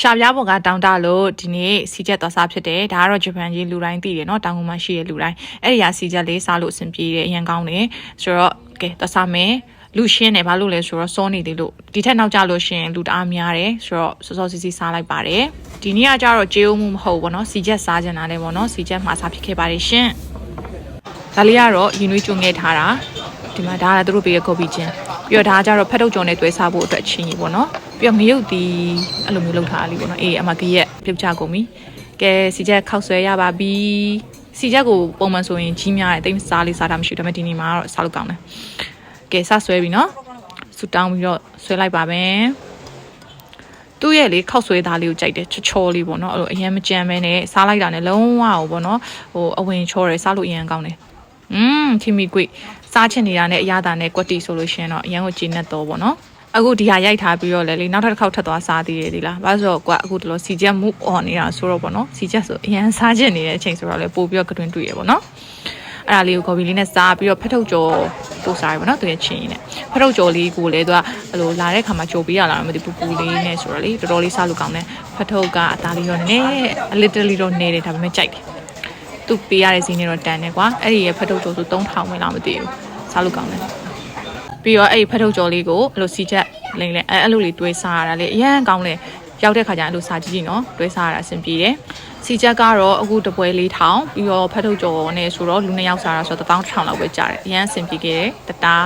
ရှာပြားပေါ်ကတောင်းတလို့ဒီနေ့စီချက်သွားစားဖြစ်တယ်ဒါကတော့ဂျပန်ကြီးလူတိုင်းသိတယ်เนาะတောင်ကုန်မှာရှိတဲ့လူတိုင်းအဲ့ဒီဟာစီချက်လေးစားလို့အဆင်ပြေတယ်အရင်ကောင်းတယ်ဆိုတော့ကဲသွားစားမယ်လူရှင်းတယ်ဘာလို့လဲဆိုတော့စောနေသေးလို့ဒီထက်နောက်ကျလို့ရှရင်လူတအားများတယ်ဆိုတော့စောစောစီစီစားလိုက်ပါတယ်ဒီနေ့ကကျတော့ကြေးဦးမှုမဟုတ်ဘူးเนาะစီချက်စားကြတာလည်းပေါ့เนาะစီချက်မှာစားဖြစ်ခဲ့ပါတယ်ရှင်ဒါလေးကတော့ရင်နွေးကြုံငဲထားတာဒီမှာဒါကသူတို့ပေးတဲ့ကော်ပီချင်း ပြီးတော့ဒါကြတော့ဖတ်ထုတ်ကြော်နဲ့တွဲစားဖို့အတွက်ချင်းကြီးပေါ့နော်ပြီးတော့ငရုတ်ဒီအဲ့လိုမျိုးလုပ်ထားလေးပေါ့နော်အေးအမကရက်ပြုတ်ချကုန်ပြီကဲစီချက်ခောက်ဆွဲရပါပြီစီချက်ကိုပုံမှန်ဆိုရင်ကြီးများတယ်တိတ်စားလေးစားတာမရှိဘူးဒါပေမဲ့ဒီနေ့မှာတော့စားလို့ကောင်းတယ်ကဲစဆွဲပြီနော်ဆူတောင်းပြီးတော့ဆွဲလိုက်ပါမယ်သူ့ရဲ့လေခောက်ဆွဲသားလေးကိုကြိုက်တယ်ချောချောလေးပေါ့နော်အဲ့လိုအရင်မကြမ်းပဲနဲ့စားလိုက်တာနဲ့လုံးဝဟိုပေါ့နော်ဟိုအဝင်ချောတယ်စားလို့အရင်ကောင်းတယ် อืมခီမီကွိစားချင်နေတာနဲ့အရသာနဲ့ကွက်တီဆိုလို့ရှရင်တော့အရင်ကိုဂျင်းနဲ့တော့ပေါ့နော်အခုဒီဟာရိုက်ထားပြီးတော့လေလေနောက်ထပ်တစ်ခေါက်ထပ်သွားစားသေးတယ်ဒီလားဘာလို့ဆိုတော့ကွာအခုတလို့စီချက်မှုអော်နေတာဆိုတော့ပေါ့နော်စီချက်ဆိုအရင်စားချင်နေတဲ့အချိန်ဆိုတော့လေပို့ပြီးတော့ကတွင်တွေ့ရပေါ့နော်အဲ့ဒါလေးကိုကော်ပီလေးနဲ့စားပြီးတော့ဖက်ထုတ်ကြောပို့စားရပါတော့သူရဲ့ချင်းရင်းနဲ့ဖက်ထုတ်ကြောလေးကိုလေသူကအဲ့လိုလာတဲ့ခါမှာကြိုပေးရလာမသိဘူးပူပူလေးနဲ့ဆိုတော့လေတော်တော်လေးစားလို့ကောင်းတယ်ဖက်ထုတ်ကအသားလေးတော့နည်းနည်း a little လေးတော့နေတယ်ဒါပေမဲ့ကြိုက်တယ် သူပေးရတဲ့ဈေးနဲ့တော့တန်တယ်ကွာအဲ့ဒီရဲ့ဖက်ထုတ်ကြောဆို3000ဝင်လာမသိဘူးစားလို့ကောင်းတယ်ပြီးတော့အဲ့ဒီဖက်ထုတ်ကြောလေးကိုအဲ့လိုစီချက်လိမ့်လဲအဲ့အဲ့လိုလေးတွေးစားရတာလေအရန်ကောင်းတယ်ရောက်တဲ့ခါကျရင်အဲ့လိုစားကြည့်ကြည့်နော်တွေးစားရတာအဆင်ပြေတယ်စီချက်ကတော့အခုတပွဲလေးထောင်ပြီးတော့ဖက်ထုတ်ကြောနဲ့ဆိုတော့လူနှစ်ယောက်စားတာဆိုတော့1000လောက်ပဲကြားတယ်အရန်အဆင်ပြေခဲ့တယ်တတား